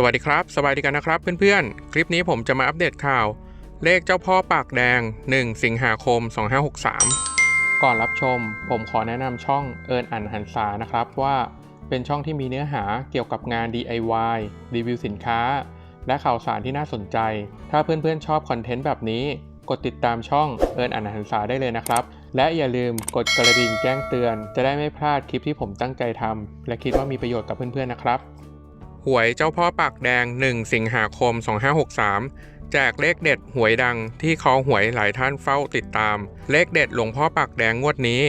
สวัสดีครับสวัสดีกันนะครับเพื่อนๆ คลิปนี้ผมจะมาอัปเดตข่าว เลขเจ้าพ่อปากแดง 1 สิงหาคม 2563 ก่อนรับชม ผมขอแนะนำช่องเอิญอันหันษานะครับว่าเป็นช่องที่มีเนื้อหาเกี่ยวกับงาน DIY รีวิวสินค้า และข่าวสารที่น่าสนใจ ถ้าเพื่อนๆชอบคอนเทนต์แบบนี้ กดติดตามช่องเอิญอันหันษาได้เลยนะครับ และอย่าลืมกดกระดิ่งแจ้งเตือน จะได้ไม่พลาดคลิปที่ผมตั้งใจทำและคิดว่ามีประโยชน์กับเพื่อนๆนะครับ วยเจ้าพ่อปากแดง 1 สิงหาคม 2563 แจกเลขเด็ดหวยดังที่คอหวยหลายท่านเฝ้าติดตาม เลขเด็ดหลวงพ่อปากแดงงวดนี้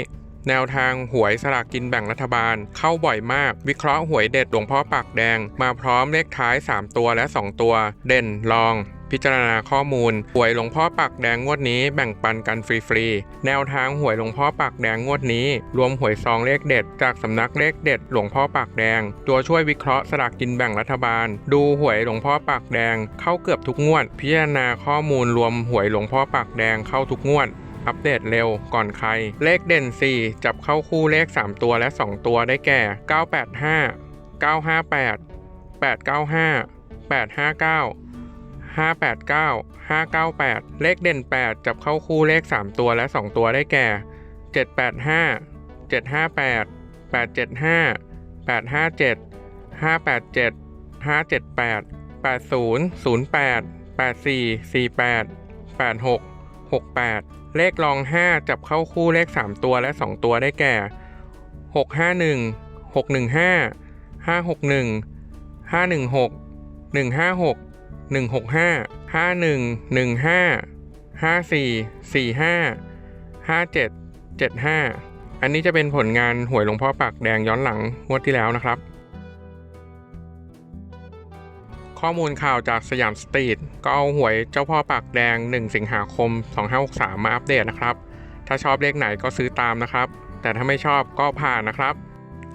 แนวทางหวยสลากกินแบ่งรัฐบาลเข้าบ่อยมาก วิเคราะห์หวยเด็ดหลวงพ่อปากแดง มาพร้อมเลขท้าย 3 ตัวและ 2 ตัว เด่นลอง พิจารณาข้อมูลหวยหลวงพ่อปากแดงงวดนี้แบ่งปันกันฟรีๆ แนวทางหวยหลวงพ่อปากแดงงวดนี้ รวมหวยซองเลขเด็ด จากสำนักเลขเด็ด หลวงพ่อปากแดง ตัวช่วยวิเคราะห์สลากกินแบ่งรัฐบาล ดูหวยหลวงพ่อปากแดง เข้าเกือบทุกงวด พิจารณาข้อมูลรวมหวยหลวงพ่อปากแดงเข้าทุกงวดอัปเดตเร็วก่อนใคร เลขเด่น 4 จับเข้าคู่เลข 3 ตัวและ 2 ตัวได้แก่ 985 958 895 859 589 598 เลขเด่น 8 จับเข้าคู่เลข 3 ตัวและ 2 ตัวได้แก่ 785 758 875 857 587 578 80 08 84 48 86 68 เลขรอง 5 จับเข้าคู่เลข 3 ตัวและ 2 ตัวได้แก่ 651 615 561 516 156 165 51 15 54 45 57 75 อันนี้จะเป็นผลงานหวยหลวงพ่อปากแดงย้อนหลังงวดที่แล้วนะครับ ข้อมูลข่าวจากสยามสตรีทก็เอาหวยเจ้าพ่อปากแดง 1 สิงหาคม 2563 มาอัปเดตนะครับ ถ้าชอบเลขไหนก็ซื้อตามนะครับ แต่ถ้าไม่ชอบก็ผ่านนะครับ